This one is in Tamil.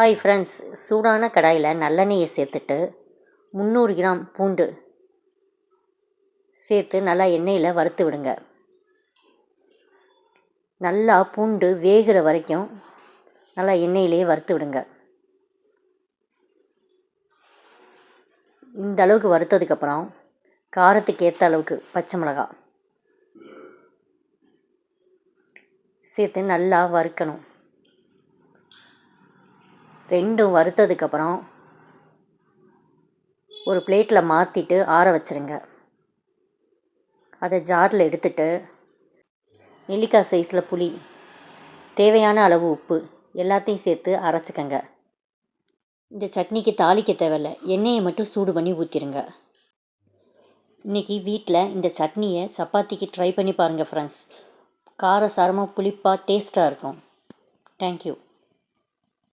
ஹாய் ஃப்ரெண்ட்ஸ் சூடான கடாயில் நல்லெண்ணெயை சேர்த்துட்டு முந்நூறு கிராம் பூண்டு சேர்த்து நல்லா எண்ணெயில் வறுத்து விடுங்க. நல்லா பூண்டு வேகிற வரைக்கும் நல்லா எண்ணெயிலே வறுத்து விடுங்க. இந்த அளவுக்கு வறுத்ததுக்கப்புறம் காரத்துக்கு ஏற்ற அளவுக்கு பச்சை மிளகா சேர்த்து நல்லா வறுக்கணும். ரெண்டும் வறுத்ததுக்கப்புறம் ஒரு பிளேட்டில் மாற்றிட்டு ஆற வச்சுருங்க. அதை ஜாரில் எடுத்துட்டு நெல்லிக்காய் சைஸில் புளி தேவையான அளவு உப்பு எல்லாத்தையும் சேர்த்து அரைச்சிக்கங்க. இந்த சட்னிக்கு தாளிக்க தேவையில்ல எண்ணெயை மட்டும் சூடு பண்ணி ஊற்றிடுங்க இன்றைக்கி வீட்டில் இந்த சட்னியை சப்பாத்திக்கு ட்ரை பண்ணி பாருங்கள் ஃப்ரெண்ட்ஸ் கார சாரமாக புளிப்பாக டேஸ்ட்டாக இருக்கும் தேங்க்யூ